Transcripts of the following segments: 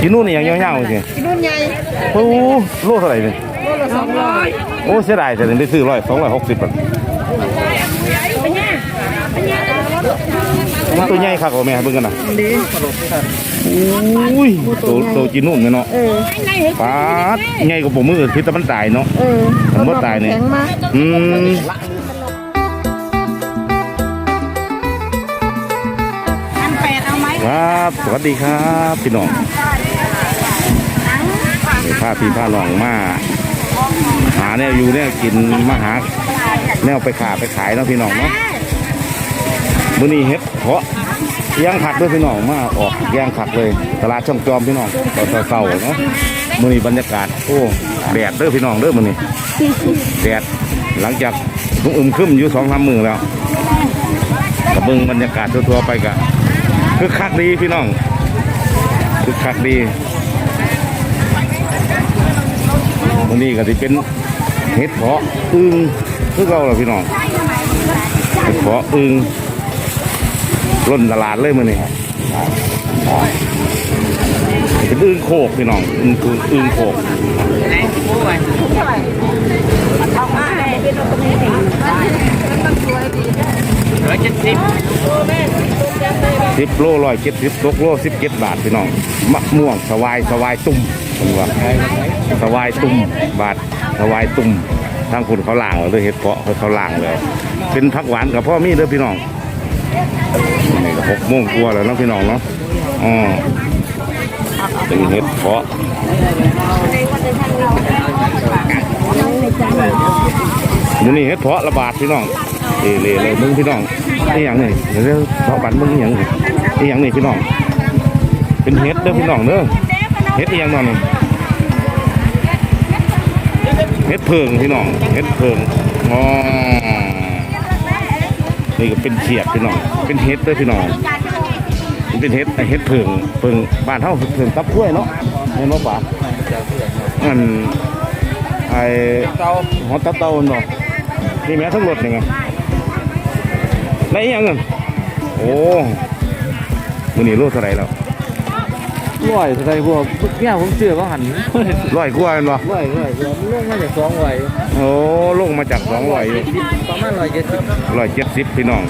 กินนู่นนี่ยังยาวๆสิกินรุ่นใหญ่โอ้โลเท่าไหร่นี่โลละสองร้อยโอ้เสียดายแต่ได้ซื้อร้อยสองร้อยหกสิบบาทตัวใหญ่คักกว่าแม่เบิ่งกันนะดีอุ้ยตัวตัวกินนู่นเนี่ยเนาะเออปาดใหญ่กว่าผมมือคิดแต่มันตายเนาะเออมันบ่ตายนี่แข็งมากอืมครับ สวัสดีครับ พี่น้อง พาพี่พาน้องมาหาเนี่ยอยู่เนี่ยกินมาหาแน่วไปขาไปขายเนาะพี่น้องเนาะมื้อนี้เฮ็ดเพาะย่างผักด้วยพี่น้องมาออกย่างผักเลยตลาดช่องจอมพี่น้องตอนเช้าเนาะมื้อนี้บรรยากาศโอ้แดดเด้อพี่น้องเด้อมื้อนี้แดดหลังจากอึมครึมอยู่สองสามมือแล้วก็เบิ่งบรรยากาศทั่วๆไปก็คึกคักดีพี่น้องคึกคักดี มื้อนี้ก็สิเป็นเห็ดเพาะอึ่งคือเก่าล่ะพี่น้องเห็ดเพาะอึ่งล้นตลาดเลยมื้อนี้เป็นอึ่งโคกพี่น้องอึ่งคืออึ่งโคกร้อยเจ็ดสิบสิบโลร้อยเจ็ดสิบตกโลสิบเจ็ดบาทพี่น้องมะม่วงสวายสวายตุ่มผมว่า สวายตุ่มบาทสวายตุ่มทางคุณเขาล่างเลยเห็ดเพาะเขาล่างเลยเป็นผักหวานกับพ่อมีเด้อพี่น้องนี่ก็หกโมงกว่าแล้วเนาะพี่น้องเนาะอ๋อเป็นเห็ดเพาะมื้อนี้เห็ดเพาะระบาดพี่น้องเอเล่เลยมึงพี่น้องนี่อย่างนี่เดี๋ยวเพาะบันมึงที่อย่างนี่นี่อย่างนี่พี่น้อง เป็นเห็ดเด้อพี่น้องเด้อเห็ดอย่างนอนนี่ เห็ดเพิงพี่น้องเห็ดเพิงอ๋อนี่ก็เป็นเขียดพี่น้อง เป็นเห็ดเด้อพี่น้องเป็นเห็ดเห็ดเพิงเพิงบ้านเฮาเพิงตับกล้วยเนาะเห็นบ่ป่าอันไอเตาหอตับเตาเนาะนี่แม่ทั้งรถนี่ไงได้อีหยังเงินโอ้มื้อนี้โลเท่าไรแล้ว ร้อยอะไรพวกเนี่ยผมเชื่อว่าหันร้อยกว่าแม่นบ่ร้อยร้อยมันลงมาจากสองร้อยโอ้ลงมาจากสองร้อยประมาณร้อยเจ็ดสิบร้อยเจ็ดสิบพี่น้อง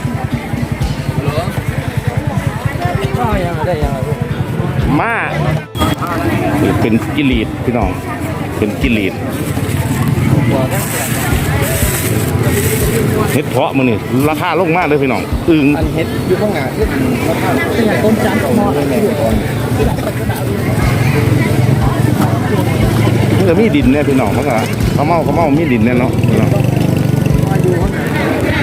ก็ยังได้ยังไงพวกมาเป็นกิลีดพี่น้อง เป็นกิลีดหัวนั่งเห็ดเพาะมันนี่ราคาลงมากเลยพี่น้อง อึงอันเห็ดอยู่ข้างหน้าที่ราคาที่ไหนต้นจันทร์ มอเลยแม่ก่อนมันก็มีดินเนี่ยพี่น้องมันก็เขาเมาเขาเมามีดินเนี่ยเนาะพี่น้อง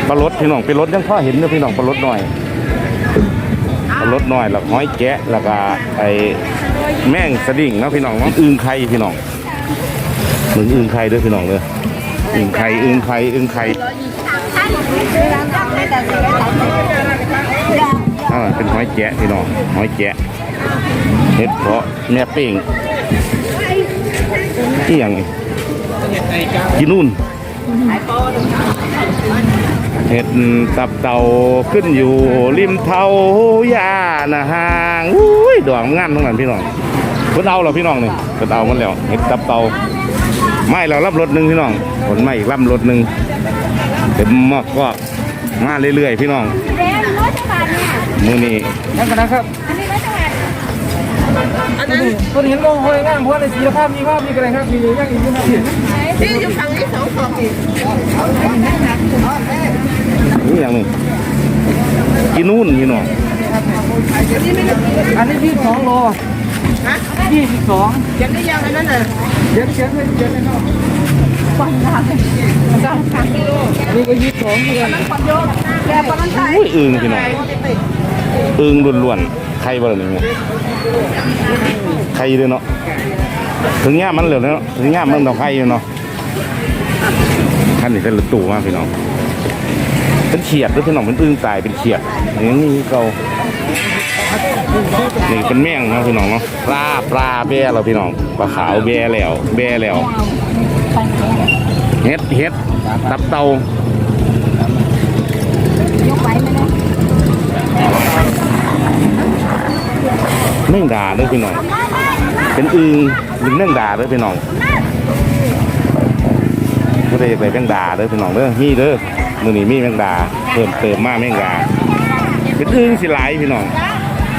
ปลารถพี่น้องเป็นรถยังพ่อเห็นเนี่ยพี่น้องปลารถหน่อยปลารถหน่อยแล้วห้อยแกะแล้วก็ไอ้แม่งสดิ่งเนาะพี่น้องเนาะอึงไข่พี่น้องเหมือนอึงไข่ด้วยพี่น้องเลยอึงไข่อึงไข่อึงไข่อ่าเป็นหอยแจะพี่น้องหอยแจะ เห็ดเพาะแม่เป้งนี่อย่างนี้กินนู่นเห็ดตับเต่าขึ้นอยู่ริมเทายานะฮางอุ้ยดอกงามทั้งนั้นพี่น้องเพิ่นเอาเหรอพี่น้องนี่เพิ่นเอามันแล้วเห็ดตับเต่าไม่เรารับรถหนึ่งพี่น้องผลไม่อีกรับรถหนึ่งเต็มมากก็มาเรื่อยๆพี่น้องมือนี้นั่นกันนะครับ อันนั้นต้นเห็นมองหอยงามเพราะในสีภาพมีภาพมีอะไรครับมีอย่างอีกนะครับที่อยู่ฝั่งนี้สองฝั่งอีกนี่อย่างหนึงกินนู่นพี่น้องอันนี้พี่สองโลฮะยี่สิบสองยังได้ยังอันนั้นน่ะเจ็ดเจ็ดเลยเจ็ดเลยเนาะนี่ก็ยี่สิบสองเหมือนกันแต่ปนันไทยอุ้ยอึงพี่น้อง อึ้งล้วนๆไข่บ่ล่ะนี่ไข่เลยเนาะถึงย่ามมันเหลือเนาะถึงย่ามมันต้องไข่อยู่เนาะท่านนี่เป็นรถตู้มากพี่น้องเป็นเขียดด้วยพี่น้องเป็นอึ้งตายเป็นเขียดอย่างนี้เก่านี่เป็นแม่งนะพี่น้องเนาะปลาปลาแบ่เราพี่น้องปลาขาวแบ่แล้วแบ่แล้วเฮ็ดเฮ็ดตับเตา แม่งด่าเด้อพี่น้อง เป็นอึงหรือแมงดาเด้อพี่น้องก็ได้ไปแมงดาเด้อพี่น้องเด้อมีเด้อมื้อนี้มีแมงดาเพิ่มเติมมาแมงดา เป็นอึงสิหลายพี่น้อง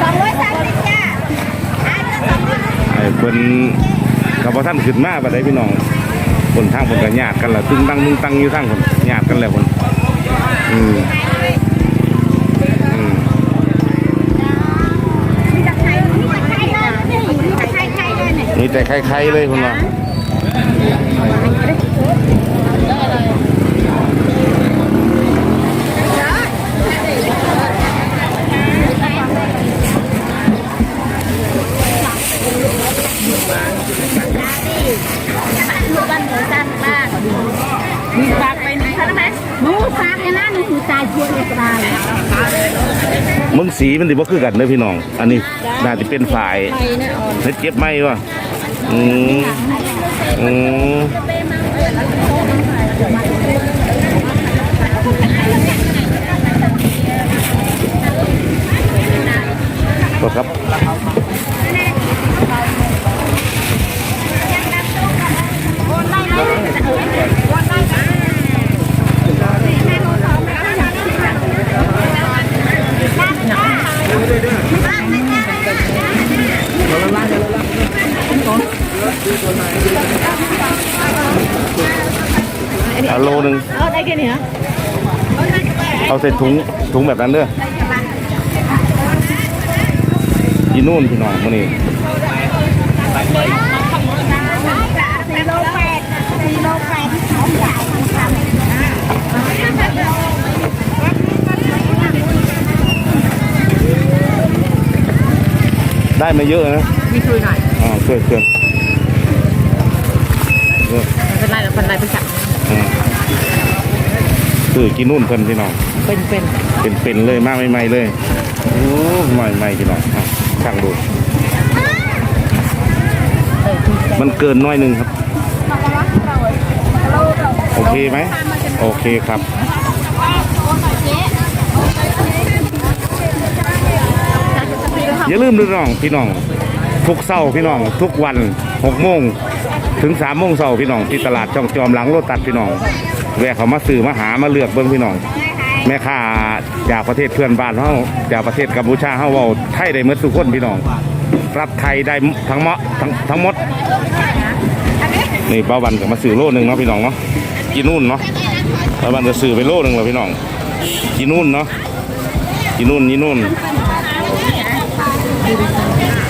สองร้อยสามสิบจ้าไอ้เพิ่นกับว่าท่านขึ้นมาบัดใดพี่น้องคนทางคนก็ญาติกันละตึงตั้งมึงตั้งอยู่ทางคนญาติกันแล้วคนอืม ตายเชียวเลยตายมึงสีมันสิบ่คือกันเด้อพี่น้อง อันนี้น่าจะเป็นฝ่ายเฮ็ดเจ็บไหมวะ อืมอืมก็ครับ โลหนึ่งเอาได้แค่นี้ฮะเอาใส่ถุงถุงแบบนั้นเด้อยีนู่นพี่น้องมื้อนี้สี่โลแปดสี่โลแปดสองอย่างได้มาเยอะนะมีช่วยหน่อยอ่าช่วยช่วยเออไม่เป็นไรหรอกคนไรไปจับอืม คือกินนู่นเพิ่นพี่น้องเป็นเป็นเป็นเป็นเลยมากใหม่ๆเลยโอ้ใหม่ใหม่พี่น้องอะช่างดูเออคือใจมันเกินน้อยหนึ่งครับ โอเคไหมโอเคครับอย่าลืมด้วยน้องพี่น้อง ทุกเสาร์พี่น้อง ทุกวันหกโมงถึงสามโมงเสาร์พี่น้องที่ตลาดช่องจอมหลังโลตัดพี่น้อง แวะเขามาซื้อมาหามาเลือกเบิ้งพี่น้อง แม่ค้าจากประเทศเพื่อนบ้านเฮาจากประเทศกัมพูชาเฮาเว้าไทยได้หมดทุกคนพี่น้องรับไทยได้ทั้งหมดทั้งทั้งหมดนี่ป้าวันก็มาซื้อโลหนึ่งเนาะพี่น้องเนาะกินนู่นเนาะป้าวันจะซื้อไปโลหนึ่งเลยพี่น้องกินนู่นเนาะกินนู่นนี่นู่น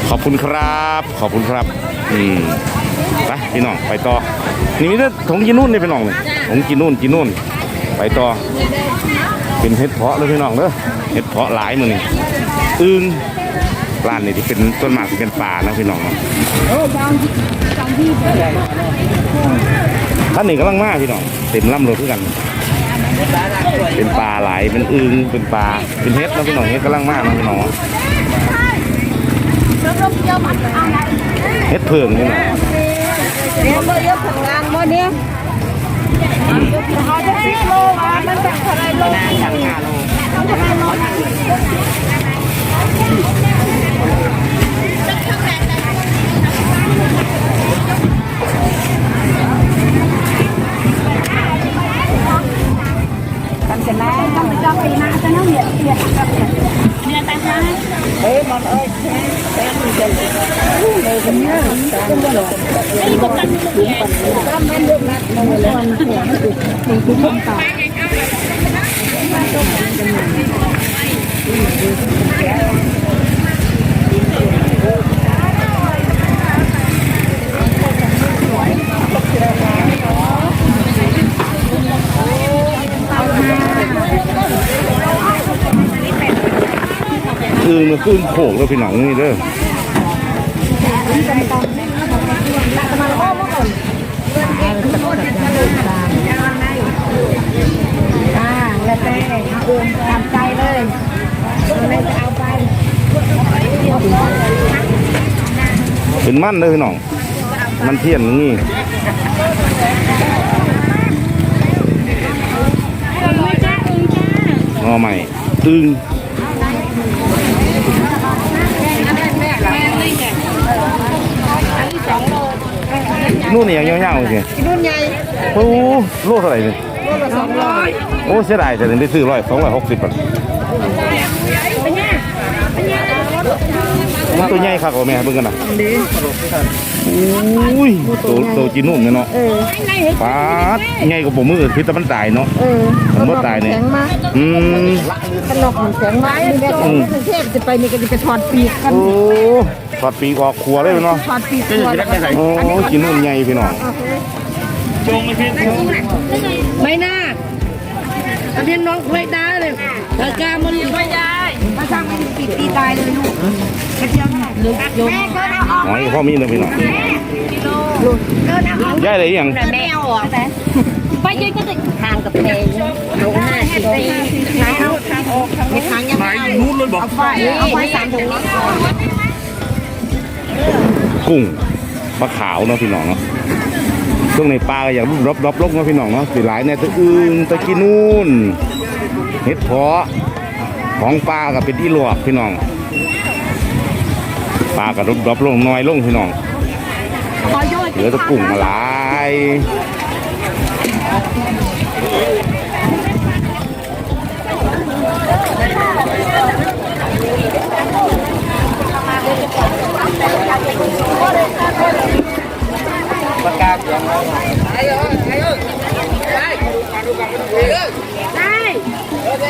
ขอบคุณครับ ขอบคุณครับ อืมไปพี่น้องไปต่อ นี่มีแต่ถงกินนู่นนี่พี่น้องนี่ ถงกินนู่นกินนู่น ไปต่อ เป็นเห็ดเพาะเลยพี่น้องเด้อเห็ดเพาะหลายมือนี่อึ้งร้านนี่ที่เป็นต้นหมากที่เป็นป่านะพี่น้องท่านนี่กำลังมาพี่น้องเต็มลำรถด้วยกันเป็นปลาหลายเป็นอึงเป็นปลา เป็นเห็ดนะพี่น้องเห็ดกำลังมานะพี่น้องเฮ็ดเพิงนี่นะเดี๋ยวเยอะทำงานโมเนี่ย เขาจะสิบโลอะมันจะเท่าไรโลทำงานโลอึงมันคืออึ้งโขกเลยพี่น้องนี่เด้ออ่าแล้วแต่เอาตามใจเลยอะไรจะเอาไปเป็น คือมันขึ้นโขกแล้วพี่หนังนี่เด้อ ง มันเทียนนี่ไม่จ้าเองจ้างอใหม่อึง นู่นนี่ยังยาวๆสิกินนู่นใหญ่โอ้โลเท่าไหร่นี่โลละสองร้อยโอ้เสียดายแต่ถึงได้ซื้อร้อยสองร้อยหกสิบบาท ตัวใหญ่ครับโอ้แม่เบิ่งกันนะดีอุ้ยตัวตัวจีนุ่นเนี่ยเนาะเออปาดใหญ่กว่าผมมือพิษตะมันตายเนาะเออผมว่าตายเนี่ยแข็งมากอืมขนมแข็งมากนี่เนี่ยของกรุงเทพจะไปนี่ก็จะไปถอดปีกกันโอ้ถอดปีกออกครัวเลยเนาะถอดปีกตัวแล้วก็โอ้จีนุ่นใหญ่พี่น้องไม่น่าตะเพียนน้องเคยได้เลยตะกามันไม่ได้มา สร้างไม่ถึงปีตีตายเลยลูกกระเทียมลึกยกหอยพ่อมีเลยพี่น้องย่ายอะไรยังแมวอะแต่ไปยืนก็จะทางกับเพลงลงห้าสิบปีทางทางออกทางทางยังไม่เอานู้นเลยบอกเอาไฟเอาไฟสามตรงนี้กุ้งปลาขาวเนาะพี่น้องเนาะช่วงในปลาก็อย่างรบรบลกเนาะพี่น้องเนาะสิหลายเนี่ยตะอื่นตะกินนู่นเห็ดเพาะ ของปลากับเป็นอีหลวกพี่น้องปลากับรบรบลงน้อยลงพี่น้องเหลือแตะกุ้งมาหลายไอ้ตัวนี้ดูไหมเอาตัวเป็นไปหรือเปล่าไป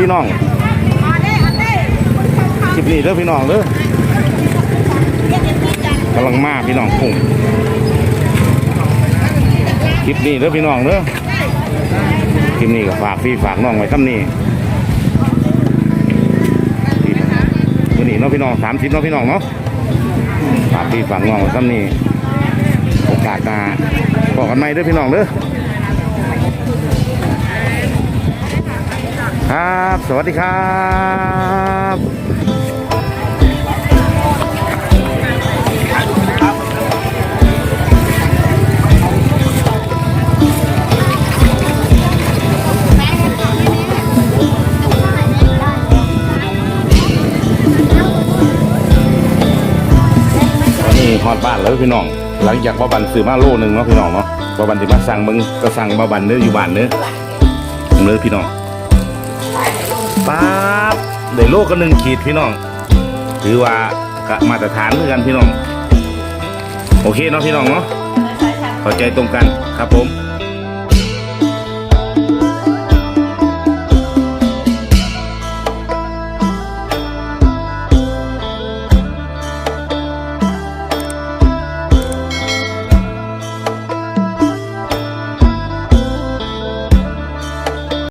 พี่น้องคลิปนี้เด้อพี่น้องเด้อกำลังมาพี่น้องกุ้งคลิปนี้เด้อพี่น้องเด้อคลิปนี้ก็ฝากพี่ฝากน้องไว้ทำนี่วันนี้เนาะพี่น้องสามสิบเนาะพี่น้องเนาะฝากพี่ฝากน้องไว้ทำนี่โอกาสหน้าบอกกันใหม่เด้อพี่น้องเด้อ ครับ สวัสดีครับนี่ฮอดบ้านแล้วพี่น้อง หลังจากบ้าบันซื้อมาโลหนึ่งเนาะพี่น้องเนาะบ้าบันที่มาสั่งมึงก็สั่งบ้าบันเนื้ออยู่บ้านเนื้อเนื้อพี่น้อง ป๊าบได้โลก็หนึ่งขีดพี่น้องถือว่าก็มาตรฐานเหมือนกันพี่น้อง โอเคเนาะพี่น้องเนาะเข้าใจตรงกันครับผม